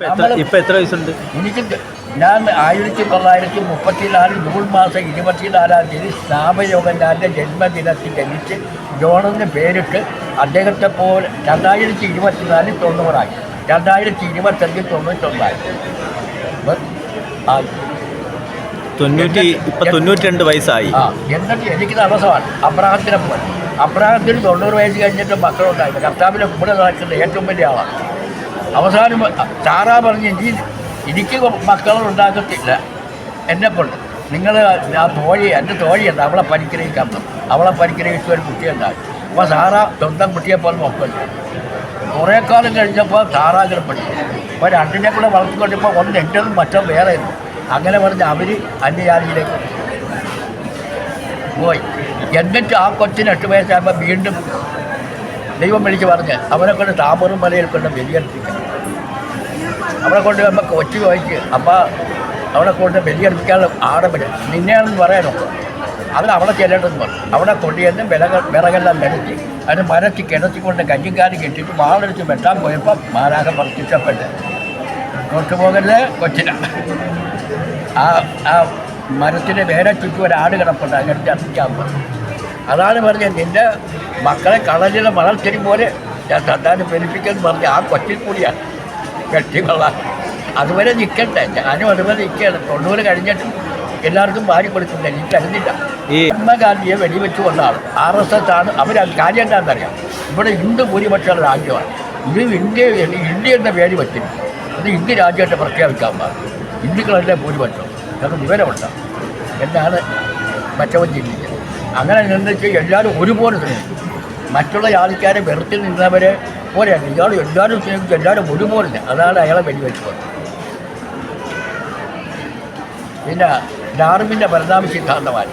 ഇപ്പൊ എത്ര വയസ്സുണ്ട്? എനിക്ക് ഞാൻ ആയിരത്തി തൊള്ളായിരത്തി മുപ്പത്തിനാല് ജൂൺ മാസം ഇരുപത്തിനാലാം തീയതി സ്നാപയോഗനാഥന്റെ ജന്മദിനത്തിൽ ജനിച്ച് ജോണെന്ന് പേരിട്ട് അദ്ദേഹത്തെ പോലെ രണ്ടായിരത്തി ഇരുപത്തിനാലിൽ തൊണ്ണൂറായി. രണ്ടായിരത്തി ഇരുപത്തഞ്ചിൽ തൊണ്ണൂറ്റൊന്നായി. തൊണ്ണൂറ്റി ഇപ്പൊ തൊണ്ണൂറ്റി രണ്ട് വയസ്സായി. ആ എന്നിട്ട് എനിക്ക് തടസ്സമാണ് അബ്രാഹത്തിനെ പോലെ. അബ്രാഹത്തിന് തൊണ്ണൂറ് വയസ്സ് കഴിഞ്ഞിട്ട് മക്കളുണ്ടായിരുന്നു. കർത്താവിനെ കൂടെ നടക്കുന്ന ഏറ്റവും വലിയ ആളാണ്. അവസാനം സാറാ പറഞ്ഞെങ്കിൽ എനിക്ക് എനിക്ക് മക്കളുണ്ടാക്കത്തില്ല. എന്നെ കൊണ്ട് നിങ്ങൾ ആ തോഴി എന്റെ തോഴിയല്ല അവളെ പരിഗ്രഹിക്കാൻ അവളെ പരിഗ്രഹിച്ച ഒരു കുട്ടിയുണ്ടായി അപ്പോൾ സാറാ സ്വന്തം കുട്ടിയെ പോലെ കുറേ കാലം കഴിഞ്ഞപ്പോൾ സാറാ പഠിച്ചു അപ്പോൾ രണ്ടിനെ കൂടെ വളർത്തിക്കൊണ്ടിപ്പോൾ ഒന്ന് എന്റെതും മറ്റോ വേറെ. അങ്ങനെ പറഞ്ഞ് അവർ അന്യജാതിയിലേക്ക് പോയി. എന്നിട്ട് ആ കൊച്ചിന് എട്ട് വയസ്സായപ്പോൾ വീണ്ടും ദൈവം വിളിച്ച് പറഞ്ഞ് അവനെ കൊണ്ട് താമറും മലയിൽ കൊണ്ട് ബലിയർപ്പിക്കണം. അവളെ കൊണ്ട് നമ്മൾ കൊച്ചു വായിച്ച് അപ്പോൾ അവിടെ കൊണ്ട് ബലിയർപ്പിക്കാനുള്ള ആടമില്ല നിന്നെയാണെന്ന് പറയാനോ അതിന് അവിടെ ചെല്ലേണ്ടതെന്ന് പറഞ്ഞു. അവിടെ കൊണ്ടുചെന്ന് വിലകൾ വിറകെല്ലാം നിരത്തി അതിന് മരത്തി കിടത്തിക്കൊണ്ട് കഞ്ഞിക്കാരി കെട്ടിയിട്ട് വാളെടുത്ത് വെട്ടാൻ പോയപ്പോൾ മാരാഹം പ്രത്യക്ഷപ്പെട്ട്. കൊണ്ടുപോകരുത് കൊച്ചിന? ആ ആ മരത്തിന്റെ വേറെ ചുറ്റും ഒരാട് കിടപ്പുണ്ട്. അങ്ങനെ ചർച്ചാൻ അതാണ് പറഞ്ഞത് നിന്റെ മക്കളെ കളലിലെ വളർച്ചരി പോലെ ഞാൻ തന്നാൻ പെരുപ്പിക്കുമെന്ന് പറഞ്ഞ് ആ കൊച്ചിൽ കൂടിയാണ്. കെട്ടി കൊള്ളാൻ അതുവരെ നിൽക്കട്ടെ ഞാനും അതുവരെ നിൽക്കുകയാണ് തൊണ്ണൂറ് കഴിഞ്ഞിട്ട് എല്ലാവർക്കും വാരി കൊടുക്കുന്നില്ല എനിക്ക് തരുന്നില്ല. ഈ മഹാത്മാഗാന്ധിയെ വെടിവെച്ച് കൊണ്ടാണ് ആർ എസ് എസ് ആണ്. അവർ കാര്യം എന്താണെന്നറിയാം. ഇവിടെ ഹിന്ദു ഭൂരിപക്ഷമുള്ള രാജ്യമാണ്. ഇത് ഇന്ത്യ ഇന്ത്യ എന്ന പേര് പറ്റില്ല അത് ഇന്ത്യ രാജ്യമായിട്ട് പ്രഖ്യാപിക്കാൻ പാടില്ല. ഹിന്ദുക്കളല്ലേ ഭൂരിപക്ഷം? ഞങ്ങൾക്ക് വിവരമുണ്ട്. എന്നാണ് മറ്റവൻ ചിന്തിച്ചത്. അങ്ങനെ നിന്നിട്ട് എല്ലാവരും ഒരുപോലെ തന്നെ. മറ്റുള്ള ജാതിക്കാരെ വെറുത്തിൽ നിന്നവരെ പോലെയാണ് ഇയാൾ എല്ലാവരും സ്നേഹിച്ച് എല്ലാവരും ഒരുപോലെ അതാണ് അയാളെ വെടിവെച്ച് കൊന്നത് പിന്നെ ഡാർവിന്റെ പരിണാമ സിദ്ധാന്തമാണ്.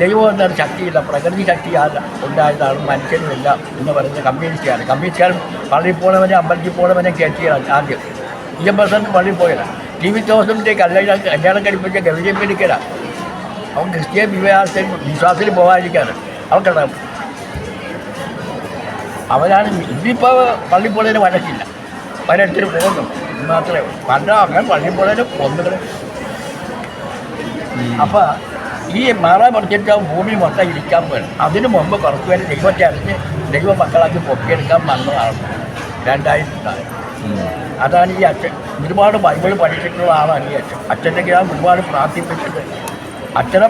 ദൈവം എന്നൊരു ശക്തിയില്ല. പ്രകൃതി ശക്തിയല്ല ഉണ്ടായതാണ്. മനുഷ്യനുമില്ല എന്ന് പറയുന്ന കമ്മ്യൂണിസ്റ്റുകാരൻ കമ്മ്യൂണിസ്റ്റുകാരും പള്ളിയിൽ പോണവനെ അമ്പലത്തിൽ പോണവനെ കയറ്റിയാണ് ആദ്യം. ഇ എം പ്രസിഡന്റ് പള്ളിയിൽ പോയതാണ് ടി വി ജോസഫിന്റെ കല്യാണം കല്യാണം കഴിപ്പിച്ച ഗവിജയം പിടിക്കലാണ് അവൻ ക്രിസ്ത്യൻ വിവാഹത്തിൽ വിശ്വാസത്തിൽ പോകാതിരിക്കാണ്. അവർക്കറിയാം അവരാണ് ഇന്നിപ്പോൾ പള്ളിപ്പുഴയിൽ വഴക്കില്ല. വരട്ടിന് പോകുന്നു. മാത്രമേ പണ്ട് അങ്ങനെ പള്ളിപ്പുഴയിൽ ഒന്നുകളെ അപ്പോൾ ഈ മറ പറിച്ചിട്ട് ഭൂമി മൊത്തം ഇരിക്കാൻ പോയി അതിനു മുമ്പ് കുറച്ച് പേര് ദൈവത്തെ അറിഞ്ഞ് ദൈവ മക്കളാക്കി പൊക്കിയെടുക്കാൻ വന്നതാണ് രണ്ടായിരത്തി നാല്. അതാണ് ഈ അച്ഛൻ. ഒരുപാട് ബൈബിൾ പഠിച്ചിട്ടുള്ള ആളാണ് ഈ അച്ഛൻ. അച്ഛന്റെ ഞാൻ ഒരുപാട് പ്രാർത്ഥിപ്പിച്ചിട്ട് അച്ഛനെ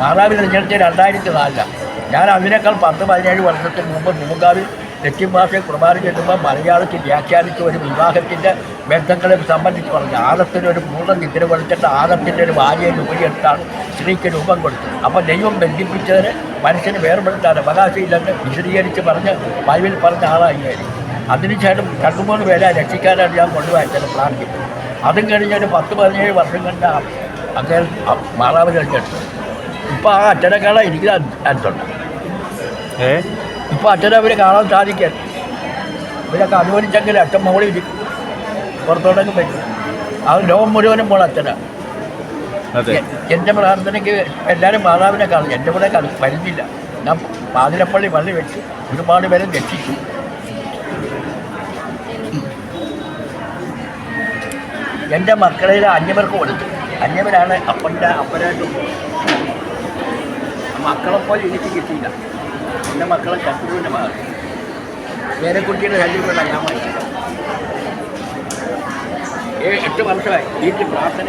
മാതാവിനെ തിരഞ്ഞെടുത്ത രണ്ടായിരത്തി നാലിലാണ്. ഞാൻ അതിനേക്കാൾ പത്ത് പതിനേഴ് വർഷത്തിന് മുമ്പ് മൂങ്കാവിൽ തെക്കൻ ഭാഷയെ കുർബാന ചെല്ലുമ്പോൾ മലയാളത്തിൽ വ്യാഖ്യാനിച്ച ഒരു വിവാഹത്തിന്റെ ബന്ധങ്ങളെ സംബന്ധിച്ച് പറഞ്ഞു. ആദത്തിന് ഒരു പൂർണ നിദ്ര കൊടുത്തിട്ട് ആദത്തിന്റെ ഒരു ഭാര്യയെ രൂപയെടുത്താണ് സ്ത്രീക്ക് രൂപം കൊടുത്തത്. അപ്പോൾ ദൈവം ബന്ധിപ്പിച്ചതിന് മനുഷ്യന് വേർപെടുത്താൻ അവകാശമില്ലെന്ന് വിശദീകരിച്ച് പറഞ്ഞ് ബൈബിൾ പറഞ്ഞ ആളായി അതിനുശേഷം രണ്ടു മൂന്ന് പേരെ രക്ഷിക്കാനാണ് ഞാൻ കൊണ്ടുപോയത് പ്രാർത്ഥിക്കുന്നത് അതും കഴിഞ്ഞ ഒരു പത്ത് പതിനേഴ് വർഷം കണ്ട അദ്ദേഹം മാതാപിതാക്കൾ ഇപ്പോൾ ആ അച്ഛനെക്കാളെ എനിക്ക് അടുത്തുണ്ട് ഏ? ഇപ്പോൾ അച്ഛനെ അവർ കാണാൻ സാധിക്കാൻ. ഇവരൊക്കെ അനുവദിച്ചെങ്കിൽ അച്ഛൻ മോളിൽ ഇരിക്കും പുറത്തോട്ടൊക്കെ പറ്റും ആ ലോകം മുഴുവനും പോണ അച്ഛനാ. അതെ. എ- എന്റെ പ്രാർത്ഥനയ്ക്ക് എല്ലാവരും മാതാവിനെ കാണും. എന്റെ കൂടെ കാണും വരുന്നില്ല. ഞാൻ പാതിരപ്പള്ളി പള്ളി വെച്ച് ഒരുപാട് പേരെ രക്ഷിച്ചു. എന്റെ മക്കളെ അന്യവർക്ക് കൊടുത്തു. അന്യവരാണ് അപ്പന്റെ അപ്പനായിട്ട്. മക്കളെപ്പോലെ എനിക്ക് കിട്ടിയില്ല. എന്റെ മക്കളെ ശത്രുവിന്റെ മകൾ വേറെ കുട്ടിയുടെ കൊണ്ടാണ് ഞാൻ എട്ട് വർഷമായി. വീട്ടിൽ പ്രാർത്ഥന